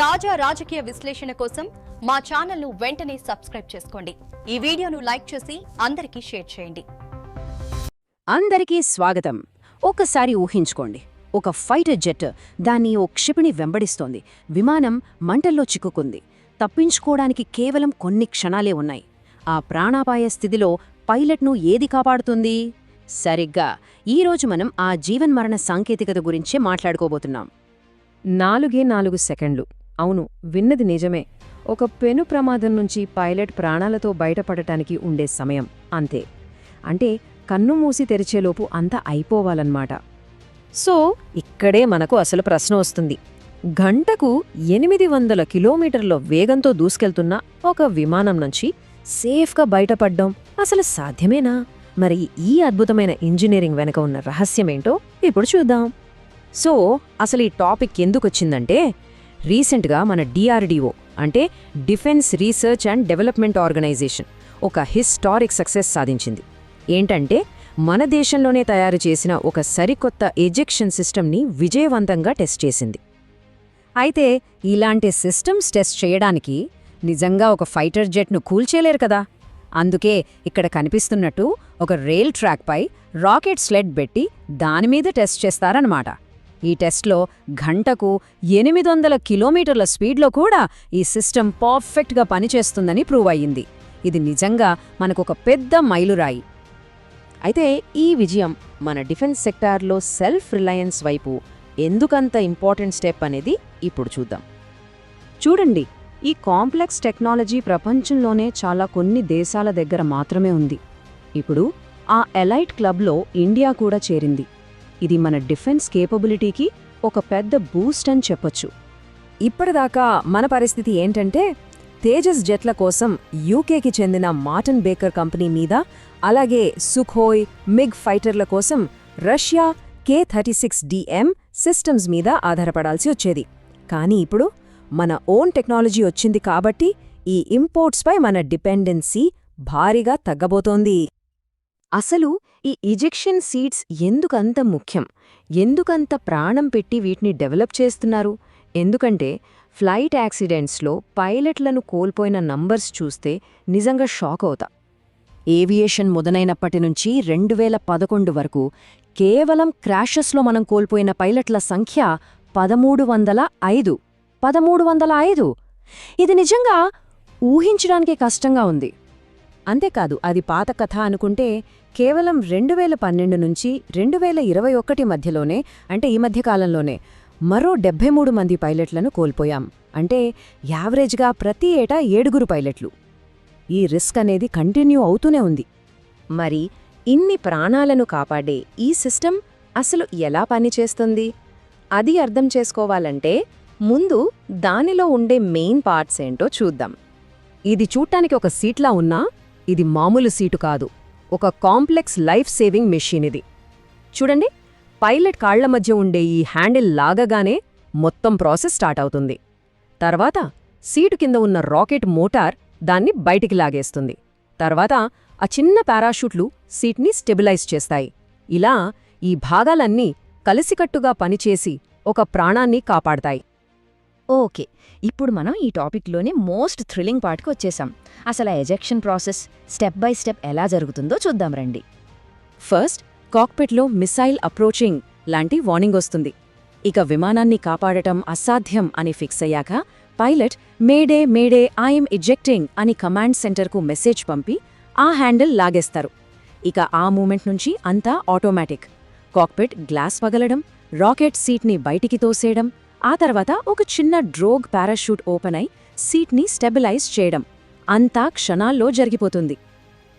తాజా రాజకీయ విశ్లేషణ కోసం మా ఛానల్ను వెంటనే సబ్స్క్రైబ్ చేసుకోండి. ఈ వీడియోను లైక్ చేసి అందరికీ షేర్ చేయండి. అందరికీ స్వాగతం. ఒక్కసారి ఊహించుకోండి. ఒక ఫైటర్ జెట్ దాన్ని ఓ క్షిపణి వెంబడిస్తోంది. విమానం మంటల్లో చిక్కుకుంది. తప్పించుకోవడానికి కేవలం కొన్ని క్షణాలే ఉన్నాయి. ఆ ప్రాణాపాయ స్థితిలో పైలట్ను ఏది కాపాడుతుంది? సరిగ్గా ఈరోజు మనం ఆ జీవన్మరణ సాంకేతికత గురించే మాట్లాడుకోబోతున్నాం. నాలుగే నాలుగు సెకండ్లు. అవును విన్నది నిజమే. ఒక పెను ప్రమాదం నుంచి పైలట్ ప్రాణాలతో బయటపడటానికి ఉండే సమయం అంతే. అంటే కన్ను మూసి తెరిచేలోపు అంతా అయిపోవాలన్నమాట. సో ఇక్కడే మనకు అసలు ప్రశ్న వస్తుంది. గంటకు ఎనిమిది వందల కిలోమీటర్ల వేగంతో దూసుకెళ్తున్న ఒక విమానం నుంచి సేఫ్గా బయటపడ్డం అసలు సాధ్యమేనా? మరి ఈ అద్భుతమైన ఇంజనీరింగ్ వెనక ఉన్న రహస్యమేంటో ఇప్పుడు చూద్దాం. సో అసలు ఈ టాపిక్ ఎందుకొచ్చిందంటే రీసెంట్గా మన డిఆర్డిఓ అంటే defence research and development organisation ఒక హిస్టారిక్ సక్సెస్ సాధించింది. ఏంటంటే మన దేశంలోనే తయారు చేసిన ఒక సరికొత్త ఎజెక్షన్ సిస్టమ్ని విజయవంతంగా టెస్ట్ చేసింది. అయితే ఇలాంటి సిస్టమ్స్ టెస్ట్ చేయడానికి నిజంగా ఒక ఫైటర్ జెట్ను కూల్చేలేరు కదా. అందుకే ఇక్కడ కనిపిస్తున్నట్టు ఒక రైల్ ట్రాక్పై రాకెట్ స్లెడ్ పెట్టి దానిమీద టెస్ట్ చేస్తారన్నమాట. ఈ టెస్ట్లో గంటకు ఎనిమిది వందల కిలోమీటర్ల స్పీడ్లో కూడా ఈ సిస్టమ్ పర్ఫెక్ట్గా పనిచేస్తుందని ప్రూవ్ అయ్యింది. ఇది నిజంగా మనకొక పెద్ద మైలురాయి. అయితే ఈ విజయం మన డిఫెన్స్ సెక్టార్లో సెల్ఫ్ రిలయన్స్ వైపు ఎందుకంత ఇంపార్టెంట్ స్టెప్ అనేది ఇప్పుడు చూద్దాం. చూడండి ఈ కాంప్లెక్స్ టెక్నాలజీ ప్రపంచంలోనే చాలా కొన్ని దేశాల దగ్గర మాత్రమే ఉంది. ఇప్పుడు ఆ ఎలైట్ క్లబ్లో ఇండియా కూడా చేరింది. ఇది మన డిఫెన్స్ కేపబిలిటీకి ఒక పెద్ద బూస్ట్ అని చెప్పొచ్చు. ఇప్పటిదాకా మన పరిస్థితి ఏంటంటే తేజస్ జెట్ల కోసం యూకేకి చెందిన మార్టన్ బేకర్ కంపెనీ మీద అలాగే సుఖోయ్ మిగ్ ఫైటర్ల కోసం Russia K thirty six DM systems మీద ఆధారపడాల్సి వచ్చేది. కానీ ఇప్పుడు మన ఓన్ టెక్నాలజీ వచ్చింది కాబట్టి ఈ ఇంపోర్ట్స్పై మన డిపెండెన్సీ భారీగా తగ్గబోతోంది. అసలు ఈ ఇజెక్షన్ సీట్స్ ఎందుకంత ముఖ్యం? ఎందుకంత ప్రాణం పెట్టి వీటిని డెవలప్ చేస్తున్నారు? ఎందుకంటే ఫ్లైట్ యాక్సిడెంట్స్లో పైలట్లను కోల్పోయిన నంబర్స్ చూస్తే నిజంగా షాక్ అవుతా. ఏవియేషన్ మొదలైనప్పటి నుంచి రెండు వేల పదకొండు వరకు కేవలం క్రాషెస్లో మనం కోల్పోయిన పైలట్ల సంఖ్య పదమూడు వందల ఐదు. పదమూడు వందల ఐదు? ఇది నిజంగా ఊహించడానికే కష్టంగా ఉంది. అంతేకాదు అది పాత కథ అనుకుంటే కేవలం రెండు వేల పన్నెండు నుంచి రెండు వేల ఇరవై ఒకటి మధ్యలోనే అంటే ఈ మధ్యకాలంలోనే మరో డెబ్బై మూడు మంది పైలట్లను కోల్పోయాం. అంటే యావరేజ్గా ప్రతి ఏటా ఏడుగురు పైలట్లు. ఈ రిస్క్ అనేది కంటిన్యూ అవుతూనే ఉంది. మరి ఇన్ని ప్రాణాలను కాపాడే ఈ సిస్టమ్ అసలు ఎలా పనిచేస్తుంది? అది అర్థం చేసుకోవాలంటే ముందు దానిలో ఉండే మెయిన్ పార్ట్స్ ఏంటో చూద్దాం. ఇది చూడటానికి ఒక సీట్లా ఉన్నా ఇది మామూలు సీటు కాదు. ఒక కాంప్లెక్స్ లైఫ్ సేవింగ్ మెషిన్ ఇది. చూడండి పైలట్ కాళ్ళ మధ్య ఉండే ఈ హ్యాండిల్ లాగగానే మొత్తం ప్రాసెస్ స్టార్ట్ అవుతుంది. తర్వాత సీటు కింద ఉన్న రాకెట్ మోటార్ దాన్ని బయటికి లాగేస్తుంది. తర్వాత ఆ చిన్న పారాషూట్లు సీట్ని స్టెబిలైజ్ చేస్తాయి. ఇలా ఈ భాగాలన్నీ కలిసికట్టుగా పనిచేసి ఒక ప్రాణాన్ని కాపాడతాయి. ఓకే ఇప్పుడు మనం ఈ టాపిక్లోనే మోస్ట్ థ్రిల్లింగ్ పార్ట్కి వచ్చేసాం. అసలు ఆ ejection process step by step ఎలా జరుగుతుందో చూద్దాం రండి. ఫస్ట్ కాక్పిట్లో మిసైల్ అప్రోచింగ్ లాంటి వార్నింగ్ వస్తుంది. ఇక విమానాన్ని కాపాడటం అసాధ్యం అని ఫిక్స్ అయ్యాక pilot mayday mayday I'm ejecting అని కమాండ్ సెంటర్కు మెసేజ్ పంపి ఆ హ్యాండిల్ లాగేస్తారు. ఇక ఆ మూమెంట్ నుంచి అంతా ఆటోమేటిక్. కాక్పిట్ గ్లాస్ పగలడం రాకెట్ సీట్ని బయటికి తోసేయడం ఆ తర్వాత ఒక చిన్న డ్రోగ్ పారాషూట్ ఓపెన్ అయి సీట్ని స్టెబిలైజ్ చేయడం. అంతా క్షణాల్లో జరిగిపోతుంది.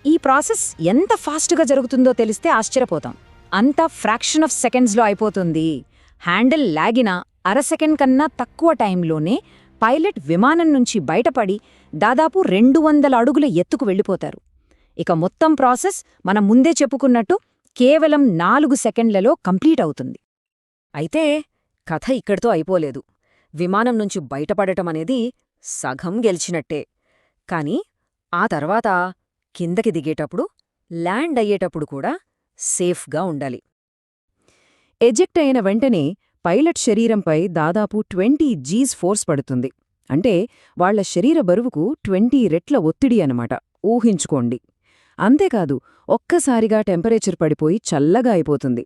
ఈ ప్రాసెస్ ఎంత ఫాస్ట్గా జరుగుతుందో తెలిస్తే ఆశ్చర్యపోతాం. అంతా ఫ్రాక్షన్ ఆఫ్ సెకండ్స్లో అయిపోతుంది. హ్యాండిల్ లాగిన అర సెకండ్ కన్నా తక్కువ టైంలోనే పైలట్ విమానం నుంచి బయటపడి దాదాపు రెండు వందల అడుగుల ఎత్తుకు వెళ్ళిపోతారు. ఇక మొత్తం ప్రాసెస్ మనం ముందే చెప్పుకున్నట్టు కేవలం నాలుగు సెకండ్లలో కంప్లీట్ అవుతుంది. అయితే కథ ఇక్కడితో అయిపోలేదు. విమానం నుంచి బయటపడటమనేది సగం గెలిచినట్టే. కాని ఆ తర్వాత కిందకి దిగేటప్పుడు ల్యాండ్ అయ్యేటప్పుడు కూడా సేఫ్గా ఉండాలి. ఎజెక్ట్ అయిన వెంటనే పైలట్ శరీరంపై దాదాపు ట్వంటీ జీస్ ఫోర్స్ పడుతుంది. అంటే వాళ్ళ శరీర బరువుకు ట్వంటీ రెట్ల ఒత్తిడి అనమాట ఊహించుకోండి. అంతేకాదు ఒక్కసారిగా టెంపరేచర్ పడిపోయి చల్లగా అయిపోతుంది.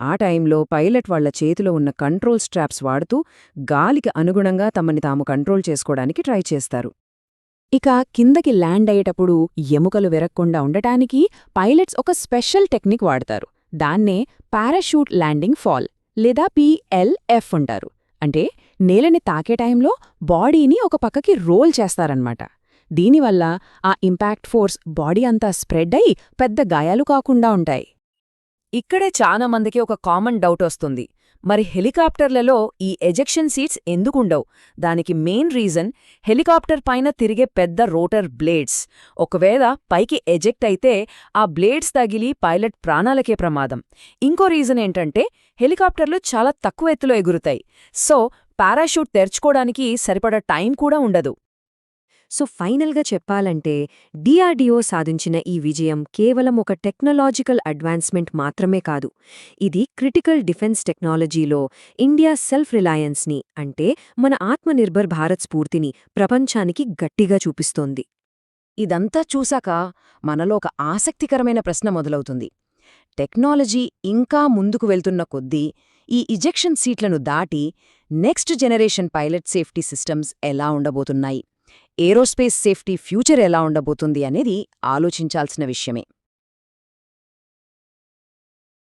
ఆ టైంలో పైలట్ వాళ్ళ చేతిలో ఉన్న కంట్రోల్ స్ట్రాప్స్ వాడుతూ గాలికి అనుగుణంగా తమని తాము కంట్రోల్ చేసుకోవడానికి ట్రై చేస్తారు. ఇక కిందకి ల్యాండ్ అయ్యేటప్పుడు ఎముకలు వెరక్కుండా ఉండటానికి పైలట్స్ ఒక స్పెషల్ టెక్నిక్ వాడతారు. దాన్నే పారాషూట్ ల్యాండింగ్ ఫాల్ లేదా పిఎల్ఎఫ్ ఉంటారు. అంటే నేలని తాకే టైంలో బాడీని ఒక పక్కకి రోల్ చేస్తారన్నమాట. దీనివల్ల ఆ ఇంపాక్ట్ ఫోర్స్ బాడీ అంతా స్ప్రెడ్ అయి పెద్ద గాయాలు కాకుండా ఉంటాయి. ఇక్కడే చాలా మందికి ఒక కామన్ డౌట్ వస్తుంది. మరి హెలికాప్టర్లలో ఈ ఎజెక్షన్ సీట్స్ ఎందుకుండవు? దానికి మెయిన్ రీజన్ హెలికాప్టర్ పైన తిరిగే పెద్ద రోటర్ బ్లేడ్స్. ఒకవేళ పైకి ఎజెక్ట్ అయితే ఆ బ్లేడ్స్ తగిలి పైలట్ ప్రాణాలకే ప్రమాదం. ఇంకో రీజన్ ఏంటంటే హెలికాప్టర్లు చాలా తక్కువ ఎత్తులో ఎగురుతాయి. సో పారాషూట్ తెరుచుకోవడానికి సరిపడా టైం కూడా ఉండదు. సో ఫైనల్గా చెప్పాలంటే డిఆర్డిఓ సాధించిన ఈ విజయం కేవలం ఒక టెక్నాలజికల్ అడ్వాన్స్మెంట్ మాత్రమే కాదు. ఇది క్రిటికల్ డిఫెన్స్ టెక్నాలజీలో ఇండియా సెల్ఫ్ రిలయన్స్ని అంటే మన ఆత్మనిర్భర్ భారత్ స్ఫూర్తిని ప్రపంచానికి గట్టిగా చూపిస్తోంది. ఇదంతా చూశాక మనలో ఒక ఆసక్తికరమైన ప్రశ్న మొదలవుతుంది. టెక్నాలజీ ఇంకా ముందుకు వెళ్తున్న కొద్దీ ఈ ఇజెక్షన్ సీట్లను దాటి next generation pilot safety systems ఎలా ఉండబోతున్నాయి? ఏరోస్పేస్ సేఫ్టీ ఫ్యూచర్ ఎలా ఉండబోతుంది అనేది ఆలోచించాల్సిన విషయమే.